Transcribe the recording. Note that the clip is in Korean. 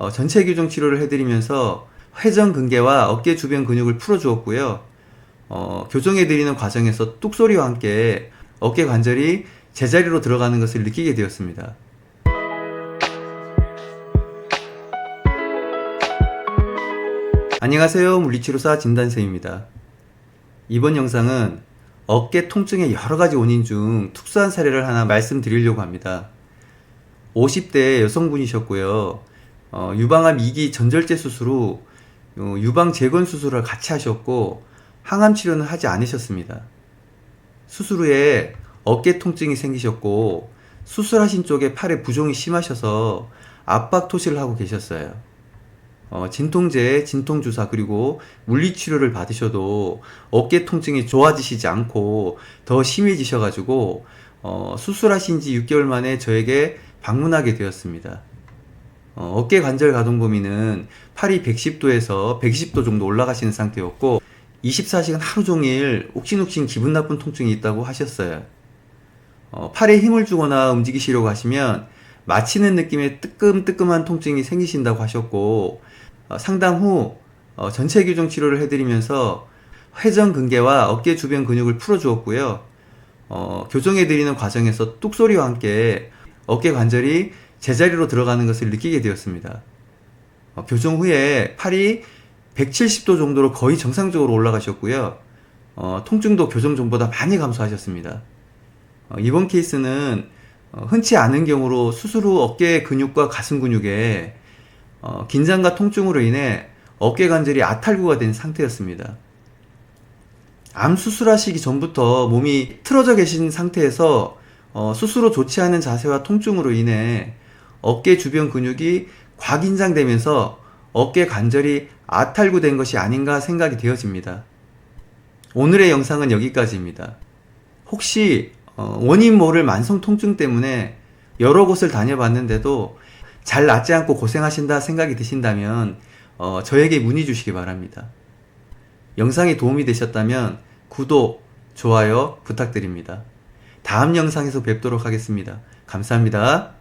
어, 전체 교정 치료를 해드리면서 회전 근개와 어깨 주변 근육을 풀어주었고요. 어, 교정해드리는 과정에서 뚝소리와 함께 어깨 관절이 제자리로 들어가는 것을 느끼게 되었습니다. 안녕하세요. 물리치료사 진단쌤입니다. 이번 영상은 어깨 통증의 여러 가지 원인 중 특수한 사례를 하나 말씀드리려고 합니다. 50대 여성분이셨고요. 어, 유방암 2기 전절제 수술 후 어, 유방 재건 수술을 같이 하셨고 항암 치료는 하지 않으셨습니다. 수술 후에 어깨 통증이 생기셨고 수술하신 쪽에 팔에 부종이 심하셔서 압박 토시를 하고 계셨어요. 어, 진통제, 진통주사 그리고 물리치료를 받으셔도 어깨 통증이 좋아지시지 않고 더 심해지셔가지고 어, 수술하신 지 6개월 만에 저에게 방문하게 되었습니다. 어, 어깨 관절 가동 범위는 팔이 110도에서 120도 정도 올라가시는 상태였고 24시간 하루 종일 옥신옥신 기분 나쁜 통증이 있다고 하셨어요. 어, 팔에 힘을 주거나 움직이시려고 하시면 마치는 느낌의 뜨끔뜨끔한 통증이 생기신다고 하셨고 어, 상담 후 어, 전체 교정 치료를 해드리면서 회전 근개와 어깨 주변 근육을 풀어주었고요. 어, 교정해드리는 과정에서 뚝소리와 함께 어깨 관절이 제자리로 들어가는 것을 느끼게 되었습니다. 어, 교정 후에 팔이 170도 정도로 거의 정상적으로 올라가셨고요. 어, 통증도 교정 전보다 많이 감소하셨습니다. 어, 이번 케이스는 어, 흔치 않은 경우로 수술 후 어깨 근육과 가슴 근육에 어, 긴장과 통증으로 인해 어깨 관절이 아탈구가 된 상태였습니다. 암 수술하시기 전부터 몸이 틀어져 계신 상태에서 어, 스스로 좋지 않은 자세와 통증으로 인해 어깨 주변 근육이 과긴장되면서 어깨 관절이 아탈구된 것이 아닌가 생각이 되어집니다. 오늘의 영상은 여기까지입니다. 혹시 어, 원인 모를 만성 통증 때문에 여러 곳을 다녀봤는데도 잘 낫지 않고 고생하신다 생각이 드신다면 어, 저에게 문의 주시기 바랍니다. 영상이 도움이 되셨다면 구독, 좋아요 부탁드립니다. 다음 영상에서 뵙도록 하겠습니다. 감사합니다.